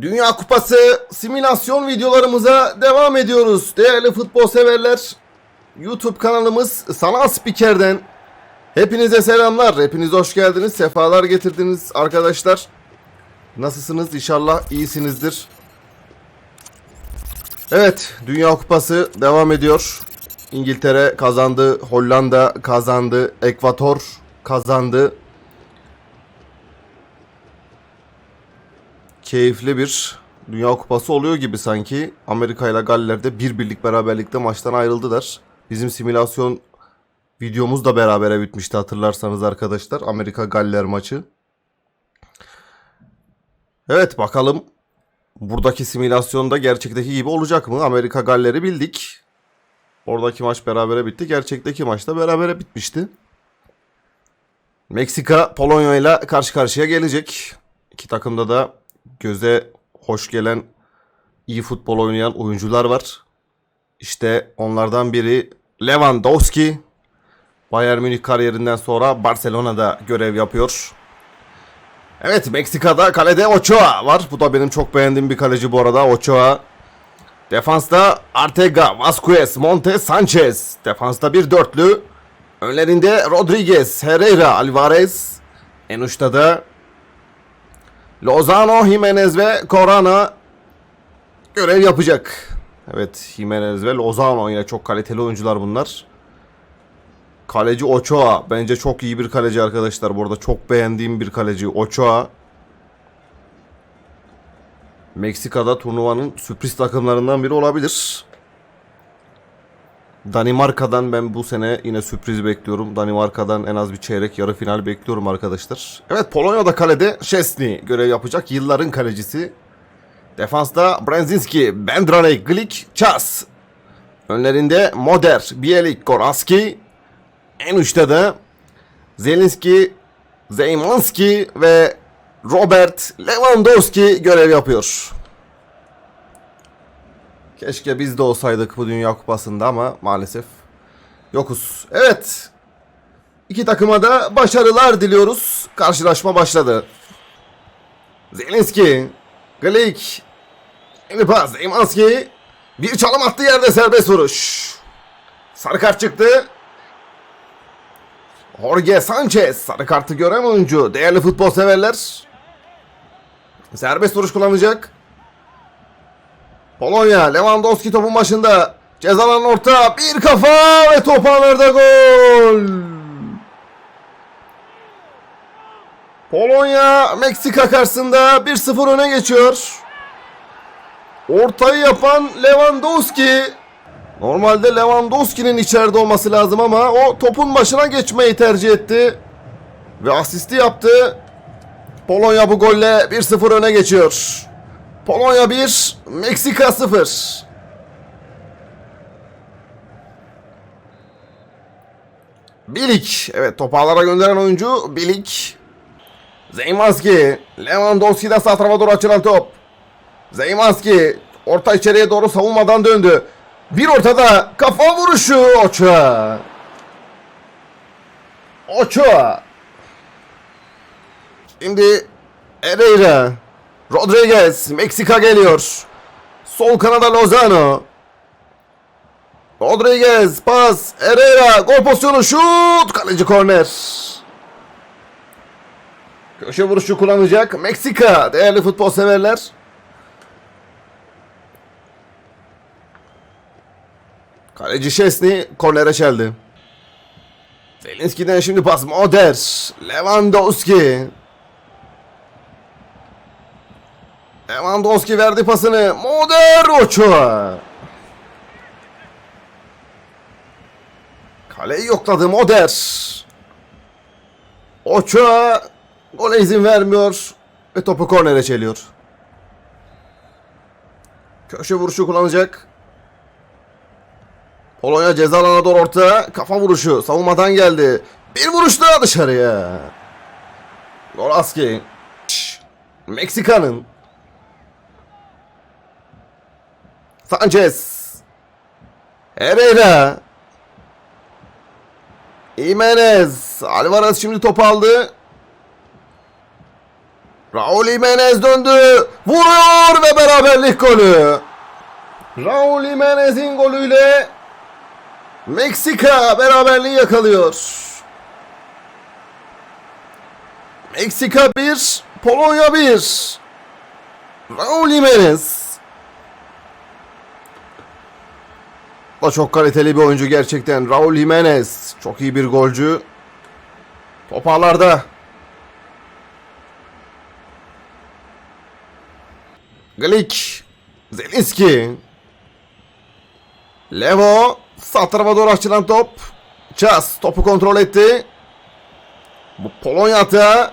Dünya Kupası simülasyon videolarımıza devam ediyoruz. Değerli futbol severler, YouTube kanalımız Sanal Spiker'den hepinize selamlar. Hepiniz hoş geldiniz, sefalar getirdiniz arkadaşlar. Nasılsınız? İnşallah iyisinizdir. Evet, Dünya Kupası devam ediyor. İngiltere kazandı, Hollanda kazandı, Ekvator kazandı. Keyifli bir Dünya Kupası oluyor gibi sanki. Amerika ile Galler'de bir birlik beraberlikte maçtan ayrıldılar. Bizim simülasyon videomuz da berabere bitmişti hatırlarsanız arkadaşlar. Amerika Galler maçı. Evet bakalım buradaki simülasyonda gerçekteki gibi olacak mı? Amerika Galler'i bildik. Oradaki maç berabere bitti. Gerçekteki maç da berabere bitmişti. Meksika Polonya ile karşı karşıya gelecek. İki takımda da göze hoş gelen iyi futbol oynayan oyuncular var. İşte onlardan biri Lewandowski. Bayern Münih kariyerinden sonra Barcelona'da görev yapıyor. Evet Meksika'da kalede Ochoa var. Bu da benim çok beğendiğim bir kaleci bu arada Ochoa. Defansta Artega, Vasquez, Monte, Sanchez. Defansta bir dörtlü. Önlerinde Rodriguez, Herrera, Alvarez. En uçta da Lozano, Jimenez ve Corona görev yapacak. Evet Jimenez ve Lozano yine çok kaliteli oyuncular bunlar. Kaleci Ochoa bence çok iyi bir kaleci arkadaşlar. Bu arada çok beğendiğim bir kaleci Ochoa. Meksika'da turnuvanın sürpriz takımlarından biri olabilir. Danimarka'dan ben bu sene yine sürpriz bekliyorum. Danimarka'dan en az bir çeyrek yarı final bekliyorum arkadaşlar. Evet Polonya'da kalede Szczesny görev yapacak. Yılların kalecisi. Defansta Brzezinski, Bendralek, Glik, Ças. Önlerinde Moder, Bielik, Goraski. En uçta da Zelinski, Zeymanski ve Robert Lewandowski görev yapıyor. Keşke biz de olsaydık bu Dünya Kupası'nda ama maalesef yokuz. Evet. İki takıma da başarılar diliyoruz. Karşılaşma başladı. Zelinski, Glik, Şimdi pas Zeymanski. Bir çalım attı yerde serbest vuruş. Sarı kart çıktı. Jorge Sanchez sarı kartı gören oyuncu. Değerli futbol severler. Serbest vuruş kullanacak. Polonya Lewandowski topun başında. Cezalan orta bir kafa ve top ağlarda gol. Polonya Meksika karşısında 1-0 öne geçiyor. Ortayı yapan Lewandowski. Normalde Lewandowski'nin içeride olması lazım ama o topun başına geçmeyi tercih etti. Ve asisti yaptı. Polonya bu golle 1-0 öne geçiyor. Polonya 1, Meksika 0. Bilik. Evet topu ağlara gönderen oyuncu Bilik. Zeymanski. Lewandowski de sağ tarafa doğru açılan top. Zeymanski orta içeriye doğru savunmadan döndü. Bir ortada kafa vuruşu Ochoa. Ochoa. Şimdi Herrera. Rodriguez. Meksika geliyor. Sol kanada Lozano. Rodriguez pas. Herrera gol pozisyonu şut. Kaleci korner. Köşe vuruşu kullanacak. Meksika değerli futbol severler. Kaleci Şesni kornere çeldi. Zelinski'den şimdi pas Moder. Lewandowski. Lewandowski verdi pasını. Moder Ochoa. Kaleyi yokladı Moder. Ochoa gole izin vermiyor ve topu kornere çeliyor. Köşe vuruşu kullanacak. Polonya ceza alanına doğru orta. Kafa vuruşu. Savunmadan geldi. Bir vuruş daha dışarıya. Golaski. Meksika'nın. Sanchez. Herrera. Jimenez. Alvarez şimdi topu aldı. Raul Jimenez döndü. Vuruyor ve beraberlik golü. Raul Jimenez'in golüyle Meksika beraberliği yakalıyor. Meksika 1, Polonya 1. Raul Jimenez. O da çok kaliteli bir oyuncu gerçekten. Raul Jimenez. Çok iyi bir golcü. Toparlarda. Glik. Zelinski. Levo. Sağ tarafa doğru açılan top. Ças topu kontrol etti. Bu Polonya atağı.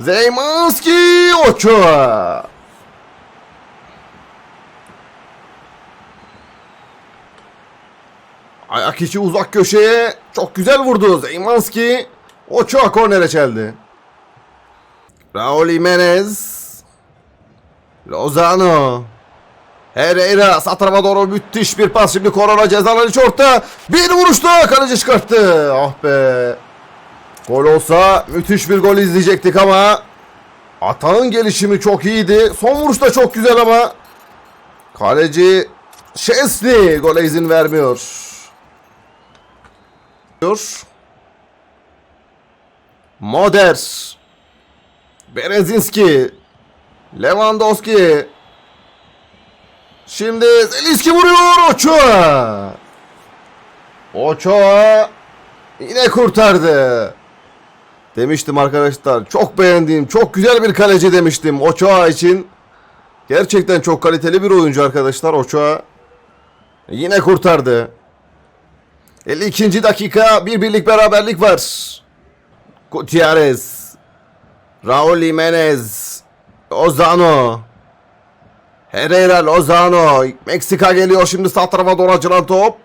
Zeymanski Ochoa. Ayak içi uzak köşeye çok güzel vurdu Zeymanski. Ochoa kornere çeldi. Raul Jimenez. Lozano. Herrera sağ tarafa doğru müthiş bir pas. Şimdi Korona cezalar iç orta. Bir vuruşta kaleci çıkarttı. Ah be. Gol olsa müthiş bir gol izleyecektik ama Atağın gelişimi çok iyiydi. Son vuruş da çok güzel ama kaleci Şesli gole izin vermiyor. Moder Berezinski Lewandowski Şimdi Zelinski vuruyor Ochoa Ochoa yine kurtardı. Demiştim arkadaşlar. Çok beğendiğim, çok güzel bir kaleci demiştim Ochoa için. Gerçekten çok kaliteli bir oyuncu arkadaşlar Ochoa. Yine kurtardı. 52. dakika bir birlik beraberlik var. Gutierrez. Raul Jimenez. Lozano. Herrera Lozano. Meksika geliyor şimdi sağ tarafa doğru açılan top.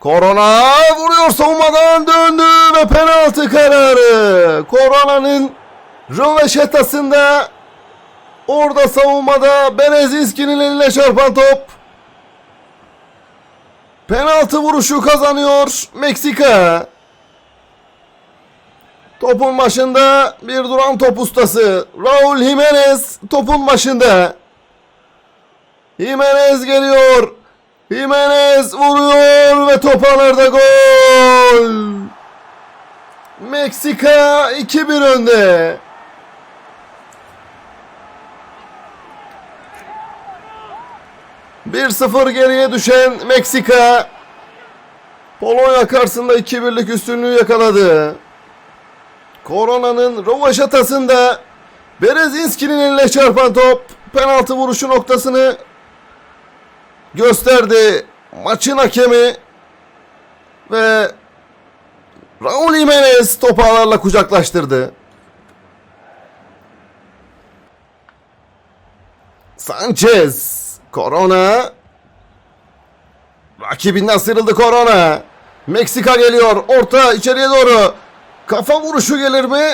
Korona vuruyor savunmadan döndü ve penaltı kararı. Korona'nın röveşetasında orada savunmada Berezinski'nin eline çarpan top. Penaltı vuruşu kazanıyor Meksika. Topun başında bir duran top ustası Raul Jimenez topun başında. Jimenez geliyor. Jimenez vuruyor ve top ağlarda gol. Meksika 2-1 önde. Bir 0 geriye düşen Meksika Polonya karşısında 2-1'lik üstünlüğü yakaladı. Korona'nın rovaşatasında Berezinski'nin eline çarpan top penaltı vuruşu noktasını gösterdi maçın hakemi ve Raul Jimenez topu ağlarla kucaklaştırdı. Sanchez, Corona, rakibinden sıyrıldı Corona. Meksika geliyor, orta içeriye doğru. Kafa vuruşu gelir mi?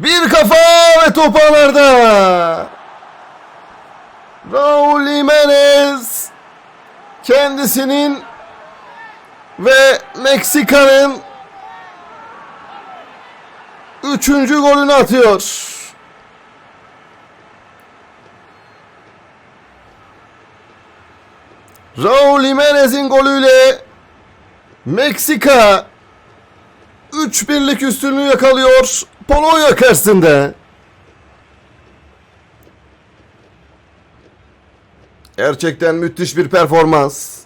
Bir kafa ve top ağlarda. Raul Jimenez kendisinin ve Meksika'nın üçüncü golünü atıyor. Raul Jimenez'in golüyle Meksika 3-1'lik üstünlüğü yakalıyor Polonya karşısında. Gerçekten müthiş bir performans.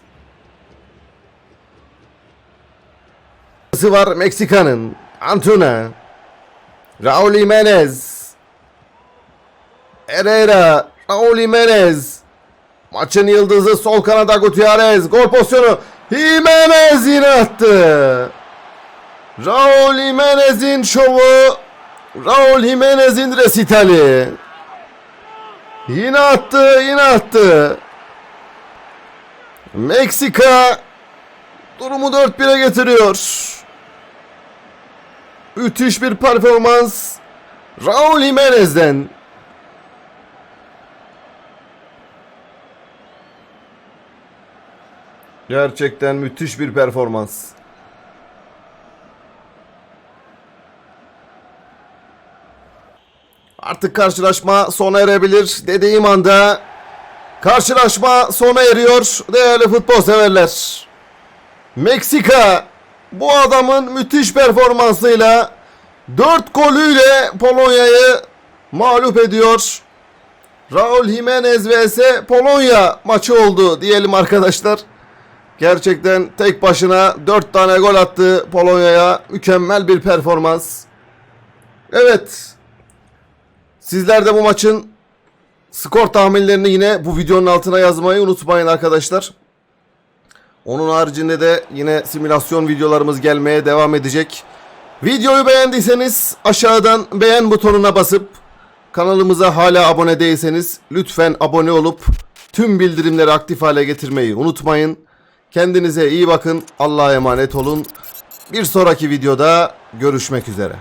var Meksika'nın. Antuna. Raul Jimenez. Herrera. Raul Jimenez. Maçın yıldızı sol kanada Gutierrez. Gol pozisyonu. Jimenez yine attı. Raul Jimenez'in şovu. Raul Jimenez'in resitali. Yine attı, yine attı. Meksika durumu 4-1'e getiriyor. Müthiş bir performans Raul Jimenez'den. Gerçekten müthiş bir performans. Artık karşılaşma sona erebilir dediğim anda karşılaşma sona eriyor değerli futbol severler. Meksika bu adamın müthiş performansıyla 4 golüyle Polonya'yı mağlup ediyor. Raul Jimenez vs Polonya maçı oldu diyelim arkadaşlar. Gerçekten tek başına 4 tane gol attı Polonya'ya. Mükemmel bir performans. Evet. Sizler de bu maçın skor tahminlerini yine bu videonun altına yazmayı unutmayın arkadaşlar. Onun haricinde de yine simülasyon videolarımız gelmeye devam edecek. Videoyu beğendiyseniz aşağıdan beğen butonuna basıp kanalımıza hala abone değilseniz lütfen abone olup tüm bildirimleri aktif hale getirmeyi unutmayın. Kendinize iyi bakın. Allah'a emanet olun. Bir sonraki videoda görüşmek üzere.